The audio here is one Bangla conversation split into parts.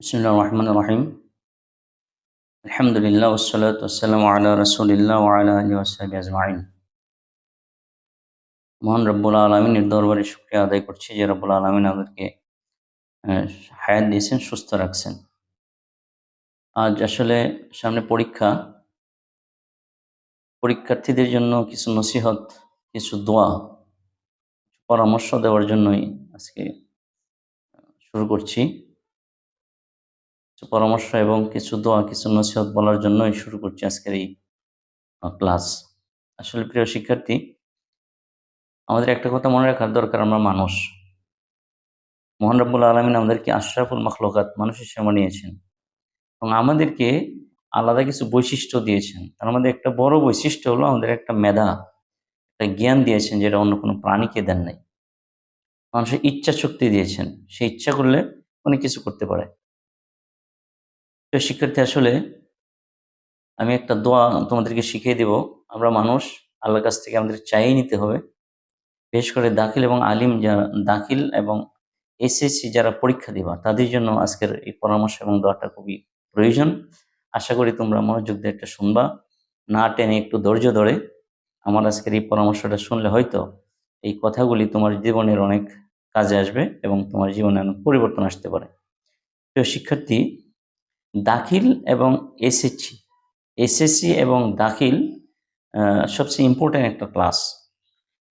বিসমুল্লাহ রহমান রহিম আলহামদুলিল্লাহ ওসলাত ওসালাম আল্লাহ রসুলিল্লাহ আল্লাহ আলী ওসাহী মহান রব্বুল আলমিনের দরবারে শুক্রিয়া আদায় করছি যে রব্বুল আলমিন আমাদেরকে হায়াত দিয়েছেন, সুস্থ রাখছেন। আজ আসলে সামনে পরীক্ষা। পরীক্ষার্থীদের জন্য কিছু নসিহত, কিছু দোয়া পরামর্শ দেওয়ার জন্যই আজকে শুরু করছি। পরামর্শ এবং কিছু দোয়া, কিছু নসিহত বলার জন্যই শুরু করছি আজকের এই ক্লাস। আসলে প্রিয় শিক্ষার্থী, আমাদের একটা কথা মনে রাখার দরকার, আমরা মানুষ। মোহান রব্বুল আলমিন আমাদেরকে আশরাফুল মখলকাত মানুষ হিসেবে বানিয়েছেন এবং আমাদেরকে আলাদা কিছু বৈশিষ্ট্য দিয়েছেন। তার মধ্যে একটা বড় বৈশিষ্ট্য হলো আমাদের একটা মেধা, একটা জ্ঞান দিয়েছেন যেটা অন্য কোনো প্রাণীকে দেন নাই। মানুষের ইচ্ছা শক্তি দিয়েছেন। সে ইচ্ছা করলে অনেক কিছু করতে পারে। তো শিক্ষার্থী, আসলে আমি একটা দোয়া তোমাদেরকে শিখিয়ে দেব। আমরা মানুষ, আল্লাহর কাছ থেকে আমাদের চাইয়ে নিতে হবে। বিশেষ করে দাখিল এবং আলিম যারা দাখিল এবং এসএসসি যারা পরীক্ষা দিবা, তাদের জন্য আজকের এই পরামর্শ এবং দোয়াটা খুবই প্রয়োজন। আশা করি তোমরা মনোযোগ দিয়ে একটা শুনবা। না টেনে একটু ধৈর্য ধরে আমার আজকের এই পরামর্শটা শুনলে হয়তো এই কথাগুলি তোমার জীবনের অনেক কাজে আসবে এবং তোমার জীবনে অনেক পরিবর্তন আসতে পারে। প্রিয় শিক্ষার্থী দাখিল এবং এসএসসি এসএসসি এবং দাখিল সবচেয়ে ইম্পর্ট্যান্ট একটা ক্লাস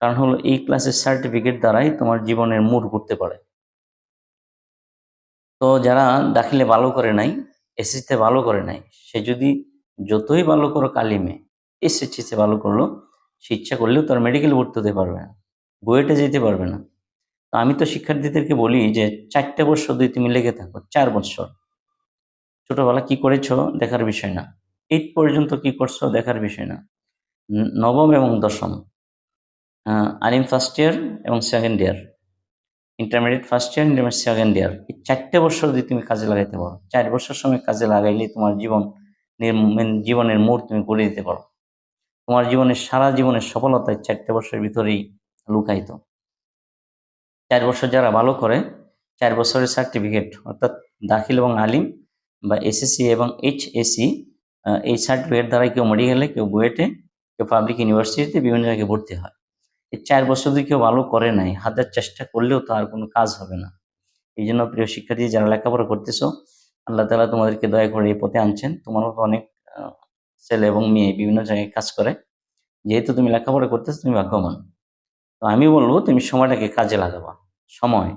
কারণ হলো এই ক্লাসের সার্টিফিকেট দ্বারাই তোমার জীবনের মুড ঘুরতে পারে। তো যারা দাখিলে ভালো করে নাই এসএসসিতে ভালো করে নাই, সে যদি যতই ভালো করো কালিমে এসএসসিতে ভালো করল, সে ইচ্ছা করলেও তার মেডিকেল ভর্তি হতে পারবে না বুয়েটে যেতে পারবে না। তো আমি তো শিক্ষার্থীদেরকে বলি যে, চারটে বছর যদি তুমি লেগে থাকো, চার বছর ছোটবেলা কি করেছ দেখার বিষয় না। এইট পর্যন্ত কি করছ দেখার বিষয় না। নবম এবং দশম। আলিম ফার্স্ট ইয়ার এবং second year intermediate first year intermediate second year এই চারটে বছর যদি তুমি কাজে লাগাইতে পারো, চার বছর সময় কাজে লাগাইলে তোমার জীবন নির- জীবনের মোড় তুমি করে দিতে পারো। তোমার জীবনের সারা জীবনের সফলতা এই চারটে বছরের ভিতরেই লুকায়িত। চার বছর যারা ভালো করে, চার বছরের সার্টিফিকেট অর্থাৎ দাখিল এবং আলিম বা এসএসসি এবং এইচএসসি এই সার্টিফিকেট দ্বারা কেউ মেডিকেলে কেউ বুয়েটে কেউ পাবলিক ইউনিভার্সিটিতে বিভিন্ন জায়গায় ভর্তি হয়। এই চার বছর যদি কেউ ভালো করে নাই হাজার চেষ্টা করলেও তার কোনো কাজ হবে না। এই জন্য প্রিয় শিক্ষার্থী, যারা লেখাপড়া করতেছো, আল্লাহ তালা তোমাদেরকে দয়া করে এই পথে আনছেন। তোমার মতো অনেক ছেলে এবং মেয়ে বিভিন্ন জায়গায় কাজ করে। যেহেতু তুমি লেখাপড়া করতেছো, তুমি ভাগ্যবান। তো আমি বলব, তুমি সময়টাকে কাজে লাগাবা। সময়।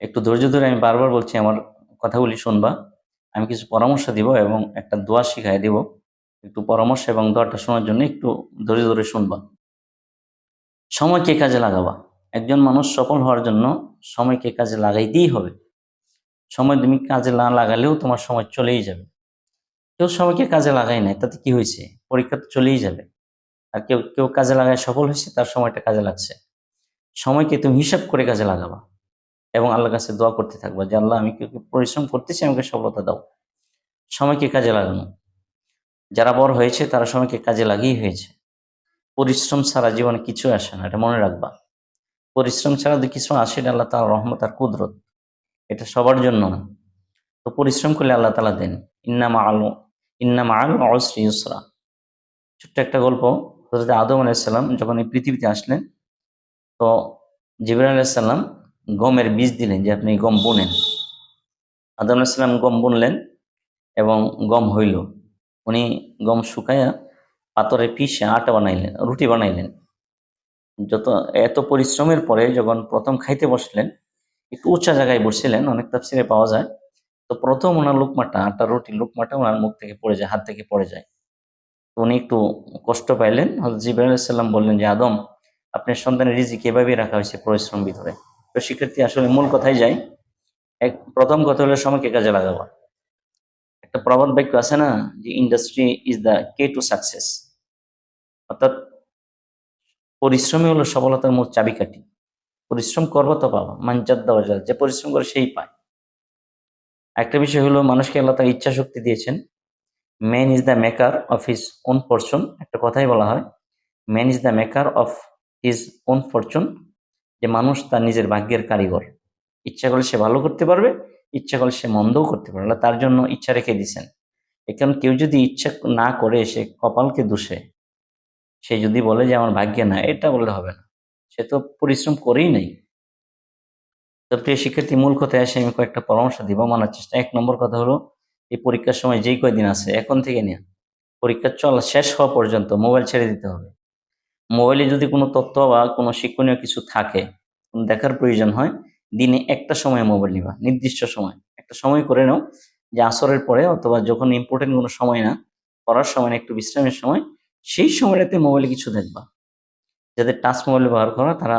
একটু ধৈর্য ধরে আমি বারবার বলছি, আমার কথাগুলি শুনবা। আমি কিছু পরামর্শ দিব এবং একটা দোয়া শিখাই দিব। একটু পরামর্শ এবং দোয়াটা শোনার জন্য একটু ধৈর্য ধরে শুনবা। সময়কে কাজে লাগাবা? একজন মানুষ সফল হওয়ার জন্য সময়কে কাজে লাগাইতেই হবে। সময় তুমি কাজে না লাগালেও তোমার সময় চলেই যাবে। কেউ সময়কে কাজে লাগাই নাই, তাতে কি হয়েছে? পরীক্ষা তো চলেই যাবে। আর কেউ কেউ কাজে লাগায় সফল হয়েছে, তার সময়টা কাজে লাগছে। সময়কে তুমি হিসাব করে কাজে লাগাবা। এবং আল্লাহর কাছে দোয়া করতে থাকবা যে, আল্লাহ, আমি পরিশ্রম করতেছি, আমাকে সফলতা দাও। সময়কে কাজে লাগানো। যারা বড় হয়েছে, তারা সময়কে কাজে লাগিয়ে হয়েছে। পরিশ্রম ছাড়া জীবনে কিছু আসে না, এটা মনে রাখবা। পরিশ্রম ছাড়া যদি কিছু আসে, এটা আল্লাহ তালা রহমত আর কুদরত। এটা সবার জন্য না। তো পরিশ্রম করলে আল্লাহ তালা দেন ইন্নামা আলো ইন্নামা আল অসরি ইউসরা। ছোট্ট একটা গল্প হজরত আদম আলাইসাল্লাম যখন এই পৃথিবীতে আসলেন, তো জিবর আলাইসাল্লাম গমের বীজ দিলেন যে আপনি গম বুনেন। আদম আলাইসাল্লাম গম বুনলেন এবং গম হইল। উনি গম শুকাইয়া পাথরে পিষে আটা বানাইলেন, রুটি বানাইলেন। যত, এত পরিশ্রমের পরে যখন প্রথম খাইতে বসলেন, একটু উঁচা জায়গায় বসছিলেন, অনেক তাফসিরে পাওয়া যায়। তো প্রথম ওনার লোকমাটা, আটা, রুটি লোকমাটা ওনার মুখ থেকে পড়ে যায়, হাত থেকে পড়ে যায়। তো উনি একটু কষ্ট পাইলেন। হজরত জিব্রাইল সাল্লাম বললেন যে, আদম, আপনার সন্তানের রিজিক এভাবেই রাখা হয়েছে পরিশ্রম ভিতরে। তো শিক্ষার্থী আসলে মূল কথাই যাই, এক প্রথম কথা হলো সময়কে কাজে লাগাবো। একটা প্রবাদ বাক্য আছে না, যে industry is the key to success অর্থাৎ পরিশ্রমই হলো সফলতার মূল চাবিকাঠি। পরিশ্রম করব তো পাবা, মানজাত দেওয়া যায়, যে পরিশ্রম করে সেই পায়। একটা বিষয় হলো, মানুষকে আল্লাহ তার ইচ্ছা শক্তি দিয়েছেন। Man is the maker of his own fortune একটা কথাই বলা হয়। Man is the maker of his own fortune যে মানুষ তার নিজের ভাগ্যের কারিগর। ইচ্ছা করলে সে ভালো করতে পারবে, ইচ্ছা করলে সে মন্দও করতে পারবে। তার জন্য ইচ্ছা রেখে দিছেন এখন কেউ যদি ইচ্ছা না করে, সে কপালকে দোষে। সে যদি বলে যে আমার ভাগ্যে না এটা বললে হবে না। সে তো পরিশ্রম করেই নাই। তো প্রিয় শিক্ষার্থী, মূল কথায় আসে আমি কয়েকটা পরামর্শ দিব, মানার চেষ্টা। এক নম্বর কথা হলো, এই পরীক্ষার সময় যেই কয়দিন আছে, এখন থেকে নিয়ে। পরীক্ষা চলা শেষ হওয়া পর্যন্ত মোবাইল ছেড়ে দিতে হবে। মোবাইলে যদি কোনো তথ্য বা কোনো শিক্ষণীয় কিছু থাকে দেখার প্রয়োজন হয়, দিনে একটা সময় মোবাইল নিবা, নির্দিষ্ট সময়। একটা সময় করে নাও যে আসরের পরে অথবা যখন ইম্পর্টেন্ট কোনো সময় না, পড়ার সময় না, একটু বিশ্রামের সময়, সেই সময়টাতে মোবাইলে কিছু দেখবা। যাদের টাচ মোবাইল ব্যবহার করা, তারা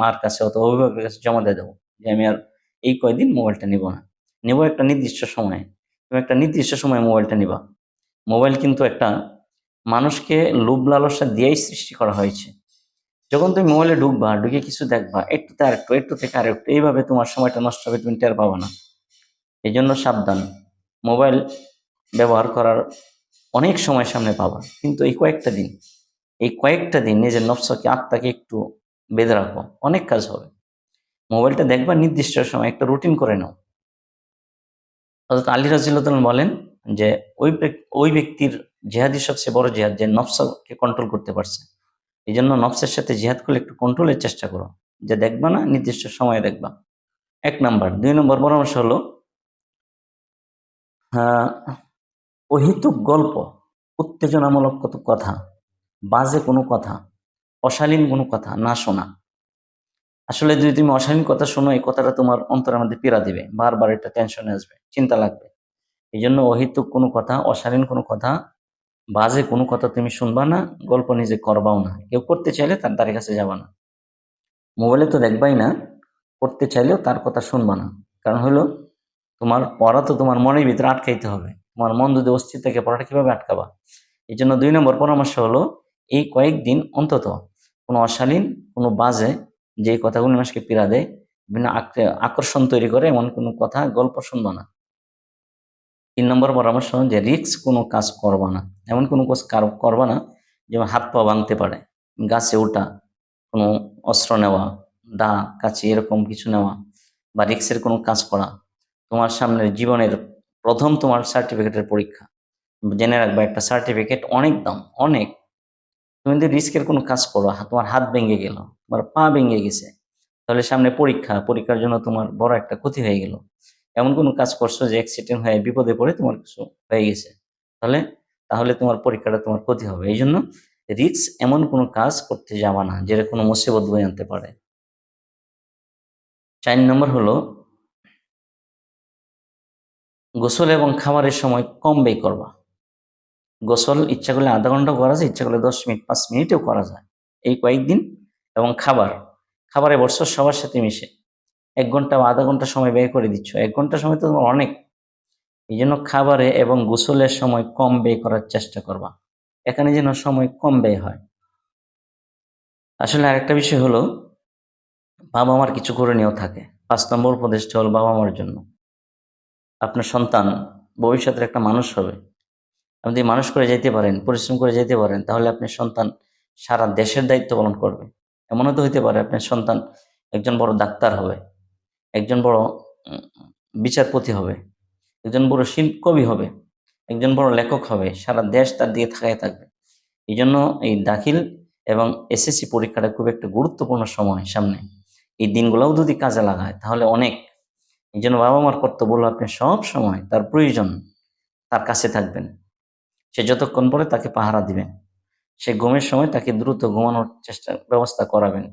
মার কাছে অথবা অভিভাবকের কাছে জমা দিয়ে দেবো যে আমি আর এই কয়দিন মোবাইলটা নিব না। নেব একটা নির্দিষ্ট সময়ে। তুমি একটা নির্দিষ্ট সময়ে মোবাইলটা নিবা। মোবাইল কিন্তু একটা মানুষকে লোভ লালসা দিয়েই সৃষ্টি করা হয়েছে। যখন তুমি মোবাইলে ঢুকবা, ঢুকে কিছু দেখবা, একটু থেকে আরেকটু একটু থেকে আরেকটু, এইভাবে তোমার সময়টা নষ্ট হবে, তুমি টের পাবো না। এই জন্য সাবধান। মোবাইল ব্যবহার করার অনেক সময় সামনে পাবা, কিন্তু এই কয়েকটা দিন, এই কয়েকটা দিন নিজের নফসকে, আত্মাকে একটু বেঁধে রাখো, অনেক কাজ হবে। মোবাইলটা দেখবা নির্দিষ্ট সময়, একটা রুটিন করে নাও। হজরত আলী রাজিল্লাহ বলেন যে, ওই ওই ব্যক্তির জেহাদি সবচেয়ে বড় জেহাদ যে নফসকে কন্ট্রোল করতে পারছে। এই জন্য নফসের সাথে জেহাদ করলে একটু কন্ট্রোলের চেষ্টা করো। যে দেখবা না, নির্দিষ্ট সময়ে দেখবা। এক নাম্বার। দুই নম্বর পরামর্শ হলো অহেতুক গল্প, উত্তেজনামূলক কত কথা, বাজে কোনো কথা, অশালীন কোনো কথা না শোনা। আসলে যদি তুমি অশালীন কথা শোনো, এই কথাটা তোমার অন্তরের মধ্যে পীড়া দিবে। বারবার এটা টেনশনে আসবে, চিন্তা লাগবে। এই জন্য অহিতুক কোনো কথা, অশালীন কোনো কথা বাজে কোনো কথা তুমি শুনবা না, গল্প নিজে করবাও না। কেউ করতে চাইলে তার দ্বারের কাছে যাবা না। মোবাইলে তো দেখবাই না, করতে চাইলেও তার কথা শুনবা না। কারণ হলো, তোমার পড়া তো তোমার মনের ভিতরে আটকাইতে হবে। তোমার মন যদি অস্থির থাকে পড়াটা কীভাবে আটকাবা? এই জন্য দুই নম্বর পরামর্শ হলো, এই কয়েকদিন অন্তত কোনো অশালীন, কোনো বাজে যে কথাগুলো মানুষকে পীড়া দেয়, বিভিন্ন আক- আকর্ষণ তৈরি করে, এমন কোনো কথা, গল্প শুনবা না। তিন নম্বর পরামর্শ যে রিক্স কোনো কাজ করবা না। এমন কোনো কাজ কার- করবা না যেমন হাত পা ভাঙতে পারে, গাছে ওঠা, কোনো অস্ত্র নেওয়া, দা কাছে এরকম কিছু নেওয়া বা রিক্সের কোনো কাজ করা। তোমার সামনের জীবনের প্রথম তোমার সার্টিফিকেটের পরীক্ষা। জেনে রাখবা একটা সার্টিফিকেট অনেক দাম, অনেক। তুমি যদি রিস্কের কোনো কাজ করো তোমার হাত ভেঙে গেল, তোমার পা ভেঙে গেছে, তাহলে সামনে পরীক্ষা, পরীক্ষার জন্য তোমার বড় একটা ক্ষতি হয়ে গেল। এমন কোনো কাজ করছ যে অ্যাক্সিডেন্ট হয়ে বিপদে পড়ে তোমার কিছু হয়ে গেছে? তাহলে তাহলে তোমার পরীক্ষাটা তোমার ক্ষতি হবে। এই জন্য রিক্স এমন কোনো কাজ করতে যাবা না, যেটা কোনো মুসিবত বয়ে আনতে পারে। চার নম্বর হলো, গোসল এবং খাবারের সময় কম ব্যয় করবা। গোসল ইচ্ছা করলে আধা ঘন্টাও করা যায়, ইচ্ছা করলে দশ মিনিট, পাঁচ মিনিটেও করা যায়। এই কয়েকদিন এবং খাবার, খাবারে বর্ষ সবার সাথে মিশে। এক ঘণ্টা বা আধা ঘণ্টা সময় ব্যয় করে দিচ্ছ। এক ঘণ্টা সময় তো তোমার অনেক। এই জন্য খাবারে এবং গোসলের সময় কম ব্যয় করার চেষ্টা করবা। এখানে যেন সময় কম ব্যয় হয়। আসলে আরেকটা বিষয় হলো বাবা মার কিছু করণীয় থাকে। পাঁচ নম্বর উপদেশটা হল বাবা মার জন্য। আপনার সন্তান ভবিষ্যতের একটা মানুষ হবে। আপনি মানুষ করে যেতে পারেন, পরিশ্রম করে যেতে পারেন, তাহলে আপনার সন্তান সারা দেশের দায়িত্ব পালন করবে। এমনও তো হতে পারে, আপনার সন্তান একজন বড় ডাক্তার হবে। একজন বড় বিচারপতি হবে, একজন বড় শিল্প কবি হবে, একজন বড় লেখক হবে, সারা দেশ তার দিকে থাকায় থাকবে। এই জন্য এই দাখিল এবং এসএসসি পরীক্ষাটা খুব একটা গুরুত্বপূর্ণ সময় সামনে। এই দিনগুলোও যদি কাজে লাগায়, তাহলে অনেক। এই জন্য বাবা মার কর্তব্য হলো আপনি সব সময় তার প্রয়োজন, তার কাছে থাকবেন। সে যতক্ষণ পরে তাকে পাহারা দিবেন। সে ঘুমের সময় তাকে দ্রুত ঘুমানোর চেষ্টা, ব্যবস্থা করাবেন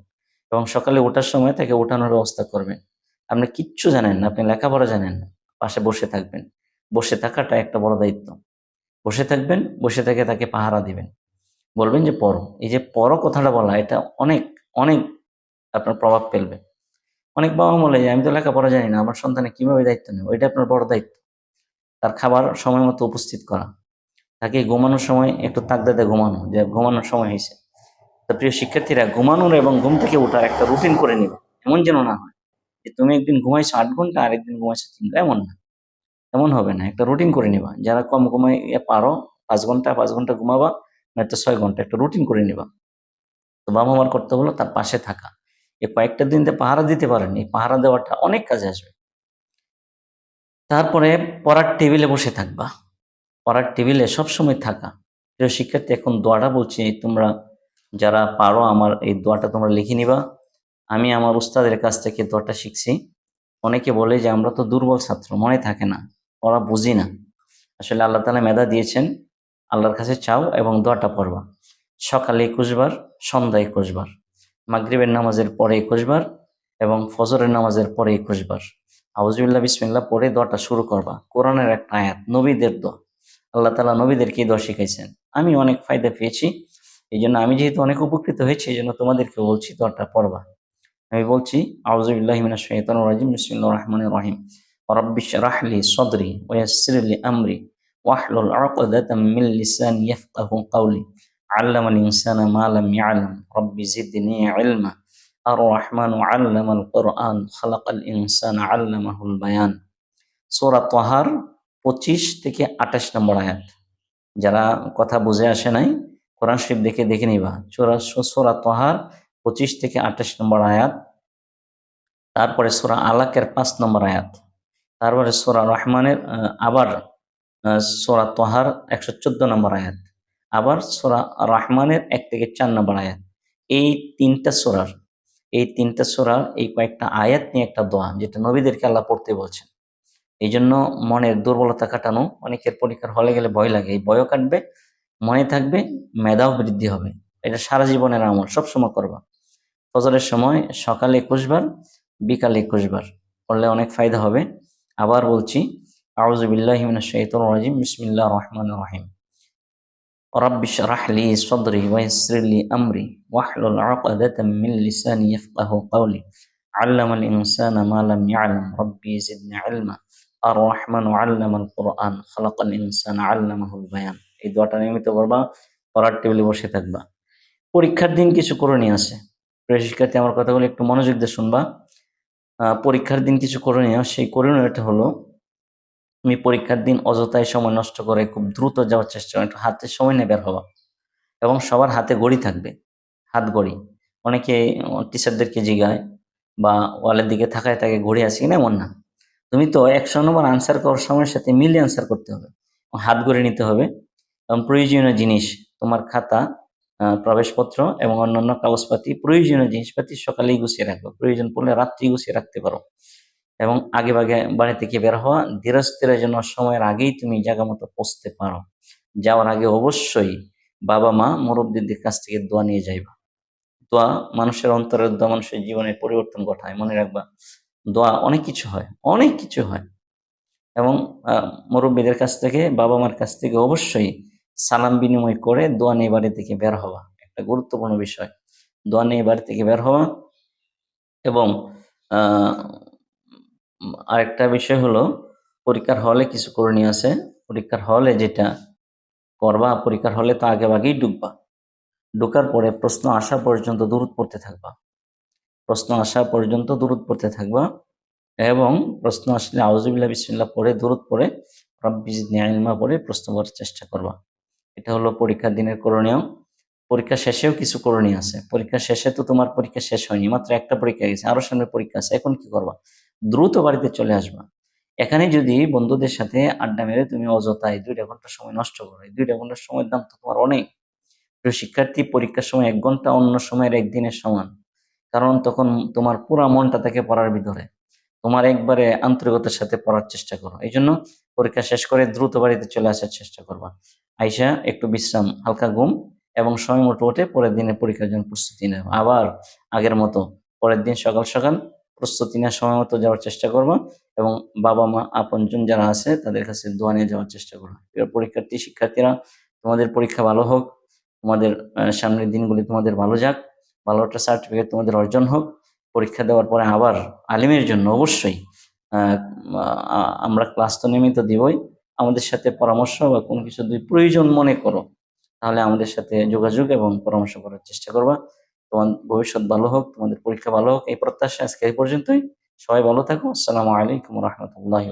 এবং সকালে ওঠার সময় তাকে ওঠানোর ব্যবস্থা করবেন। আপনি কিচ্ছু জানেন না, আপনি লেখাপড়া জানেন না, পাশে বসে থাকবেন। বসে থাকাটা একটা বড় দায়িত্ব। বসে থাকবেন, বসে থেকে তাকে পাহারা দিবেন। বলবেন যে, পড়ো। এই যে, পড়ো কথাটা বলা, এটা অনেক অনেক আপনার প্রভাব ফেলবে। অনেক বাবা বলে যে আমি তো লেখাপড়া জানি না, আমার সন্তানে কীভাবে দায়িত্ব নেব? এটা আপনার বড় দায়িত্ব। তার খাবার সময় মতো উপস্থিত করা। তাকে ঘুমানোর সময় একটু তাকদাতে ঘুমানো, যে ঘুমানোর সময় হয়েছে। তো প্রিয় শিক্ষার্থীরা, ঘুমানোর এবং ঘুম থেকে ওঠার একটা রুটিন করে নিবে। এমন যেন না হয়। যে তুমি একদিন ঘুমাইছো আট ঘণ্টা, আরেকদিন ঘুমাইছো তিন ঘণ্টা, এমন না। এমন হবে না। একটা রুটিন করে নিবা। যারা কম ঘুমাই পারো, পাঁচ ঘণ্টা পাঁচ ঘণ্টা ঘুমাবা, নয়তো ছয় ঘণ্টা। একটা রুটিন করে নিবা। তো বাবা মার করতে হলো তার পাশে থাকা। এই কয়েকটা দিন পাহারা দিতে পারেন। এই পাহারা দেওয়াটা অনেক কাজে আসবে। তারপরে পড়ার টেবিলে বসে থাকবা। পড়ার টেবিলে সবসময় থাকা। প্রিয় শিক্ষার্থী, এখন দোয়াটা বলছি, তোমরা যারা পারো, আমার এই দোয়াটা তোমরা লিখে নিবা। আমি আমার উস্তাদের কাছ থেকে দোয়াটা শিখছি। অনেকে বলে যে, আমরা তো দুর্বল ছাত্র, মনে থাকে না। ওরা বুঝি না। আসলে আল্লাহ তালা মেধা দিয়েছেন। আল্লাহর কাছে চাও এবং দোয়াটা পড়বা। সকালে একুশ বার সন্ধ্যা একুশ বার, মাগরিবের নামাজের পরে একুশ বার এবং ফজরের নামাজের পরে একুশ বার। আউজুবিল্লাহ বিসমিল্লাহ পড়ে দোয়াটা শুরু করবা। কোরআনের একটা আয়াত, নবীদের দোয়া। আল্লাহ তালা নবীদেরকে দোয়া শিখাইছেন। আমি অনেক ফায়দা পেয়েছি। এই জন্য আমি যেহেতু অনেক উপকৃত হয়েছি এই জন্য তোমাদেরকে বলছি দোয়াটা পড়বা। আমি বলছি আউজুবিল্লাহ মিনাশ শাইতানির রাজিম বিসমিল্লাহির রহমানির রহিম رب اشرح لي صدري ويسر لي أمري واحلل عقدة من لساني يفقه قولي علم الإنسان ما لم يعلم رب زدني علما الرحمن علم القرآن خلق الإنسان علمه البيان সূরা তহার পঁচিশ থেকে আঠাশ নম্বর আয়াত যারা কথা বুঝে আসে নাই কোরআন শরীফ দেখে দেখে নিবা চোরা সোরা তহার পঁচিশ থেকে আঠাশ নম্বর আয়াত, তারপরে সোরা আলাকের পাঁচ নম্বর আয়াত, তারপরে সোরা রহমানের আবার সোরা তহার একশো চোদ্দ নম্বর আয়াত, আবার সোরা রহমানের এক থেকে চার নম্বর আয়াত। এই তিনটা সোরার, এই তিনটা সোরার এই কয়েকটা আয়াত নিয়ে একটা দোয়া, যেটা নবীদেরকে আল্লাহ পড়তে বলছেন। এই জন্য মনের দুর্বলতা কাটানো অনেকের পরীক্ষার হলে গেলে ভয় লাগে। এই ভয়ও কাটবে, মনে থাকবে, মেধাও বৃদ্ধি হবে। এটা সারা জীবনের আমল, সবসময় করবা। ফজরের সময় সকালে একুশ বার বিকালে একুশ বার করলে অনেক ফায়দা হবে আবার বলছি আউযু বিল্লাহি মিনাশ শাইতানির রাজিম বিসমিল্লাহির রহমানির রহিম رب اشرح لي صدري ويسر لي أمري واحلل عقدة من لساني يفقه قولي علم الإنسان ما لم يعلم ربي زدني علما الرحمن علم القرآن خلق الإنسان علمه البيان এই দোয়াটা নিয়মিত করবা পড়ার টেবিলে বসে থাকবা পরীক্ষার দিন কিছু করণীয় আছে প্রিয় শিক্ষার্থী, আমার কথাগুলো একটু মনোযোগ দিয়ে শুনবা। পরীক্ষার দিন কিছু করণীয়। সেই করণীয়টা হলো, তুমি পরীক্ষার দিন অযথায় সময় নষ্ট করে খুব দ্রুত যাওয়ার চেষ্টা করো, একটু হাতে সময় নিয়ে বের হওয়া এবং সবার হাতে গড়ি থাকবে, হাত গড়ি অনেকে টিচারদেরকে জিগায় বা ওয়ালের দিকে থাকায় তাকে ঘড়ি আছে কিনা এমন না। তুমি তো একশো নম্বর আনসার করার সময়ের সাথে মিলিয়ে আনসার করতে হবে। হাত ঘড়ি নিতে হবে। এবং প্রয়োজনীয় জিনিস, তোমার খাতা প্রবেশপত্র এবং অন্যান্য কাগজপাতি, প্রয়োজনীয় জিনিসপাতি সকালেই গুছিয়ে রাখবে। প্রয়োজন পড়লে রাত্রি গুছিয়ে রাখতে পারো। এবং আগে ভাগে বাড়ি থেকে বের হওয়া ধীরস্থিরের জন্য সময়ের আগেই তুমি জায়গা মতো পৌঁছতে পারো। যাওয়ার আগে অবশ্যই বাবা, মা, মুরব্বীদের কাছ থেকে দোয়া নিয়ে যাইবা। দোয়া মানুষের অন্তরের, দোয়া মানুষের জীবনের পরিবর্তন ঘটায়। মনে রাখবা, দোয়া অনেক কিছু হয়, অনেক কিছু হয়। এবং মুরব্বীদের কাছ থেকে বাবা মার কাছ থেকে অবশ্যই সালাম বিনিময় করে দোয়া নিয়ে বাড়ি থেকে বের হওয়া। একটা গুরুত্বপূর্ণ বিষয়। দোয়া নিয়ে বাড়ি থেকে বের হওয়া এবং আরেকটা বিষয় হলো, পরীক্ষার হলে কিছু করণীয় আছে। পরীক্ষার হলে যেটা করবা, পরীক্ষার হলে তো আগে আগেই ঢুকবা। ঢোকার পরে প্রশ্ন আসা পর্যন্ত দূরত পড়তে থাকবা। প্রশ্ন আসা পর্যন্ত দূরত পড়তে থাকবা এবং প্রশ্ন আসলে আউজুবিল্লাহ বিসমিল্লাহ পড়ে দূরত পড়ে, রব্বি জিদনি ইলমা পড়ে প্রশ্ন করার চেষ্টা করবা। এটা হলো পরীক্ষার দিনের করণীয়। পরীক্ষা শেষেও কিছু করণীয় আছে। পরীক্ষা শেষে তো তোমার পরীক্ষা শেষ হয়নি, মাত্র একটা পরীক্ষা গেছে, আরও সামনে পরীক্ষা আছে, এখন কি করবা? দ্রুত বাড়িতে চলে আসবা। এখানে যদি বন্ধুদের সাথে আড্ডা মেরে তুমি অযথায় দুইটা ঘণ্টা সময় নষ্ট করো দুইটা ঘণ্টার সময়ের দাম তো তোমার অনেক। শিক্ষার্থী, পরীক্ষার সময় এক ঘণ্টা অন্য সময়ের একদিনের সমান। কারণ তখন তোমার পুরা মনটা থাকে পড়ার ভিতরে। তোমার একবারে আন্তরিকতার সাথে পড়ার চেষ্টা করো। এই জন্য পরীক্ষা শেষ করে দ্রুত বাড়িতে চলে আসার চেষ্টা করবা। আইসা একটু বিশ্রাম, হালকা ঘুম এবং সময় মতো উঠে পরের দিনের পরীক্ষার জন্য প্রস্তুতি নেব আবার আগের মতো পরের দিন সকাল সকাল প্রস্তুতি নেওয়ার সময় মতো যাওয়ার চেষ্টা করবা এবং বাবা, মা, আপনজন যারা আছে তাদের কাছে দোয়া নিয়ে যাওয়ার চেষ্টা করো প্রিয় পরীক্ষার্থী, শিক্ষার্থীরা, তোমাদের পরীক্ষা ভালো হোক, তোমাদের সামনের দিনগুলি তোমাদের ভালো যাক, ভালো একটা সার্টিফিকেট তোমাদের অর্জন হোক, পরীক্ষা দেওয়ার পরে আবার আলিমের জন্য অবশ্যই আমরা ক্লাস তো নিয়মিত দিবই আমাদের সাথে পরামর্শ বা কোনো কিছু যদি প্রয়োজন মনে করো, তাহলে আমাদের সাথে যোগাযোগ এবং পরামর্শ করার চেষ্টা করবা। তোমার ভবিষ্যৎ ভালো হোক, তোমাদের পরীক্ষা ভালো হোক, এই প্রত্যাশা আজকে এই পর্যন্তই। সবাই ভালো থাকো। আসসালামু আলাইকুম রহমতুল্লাহ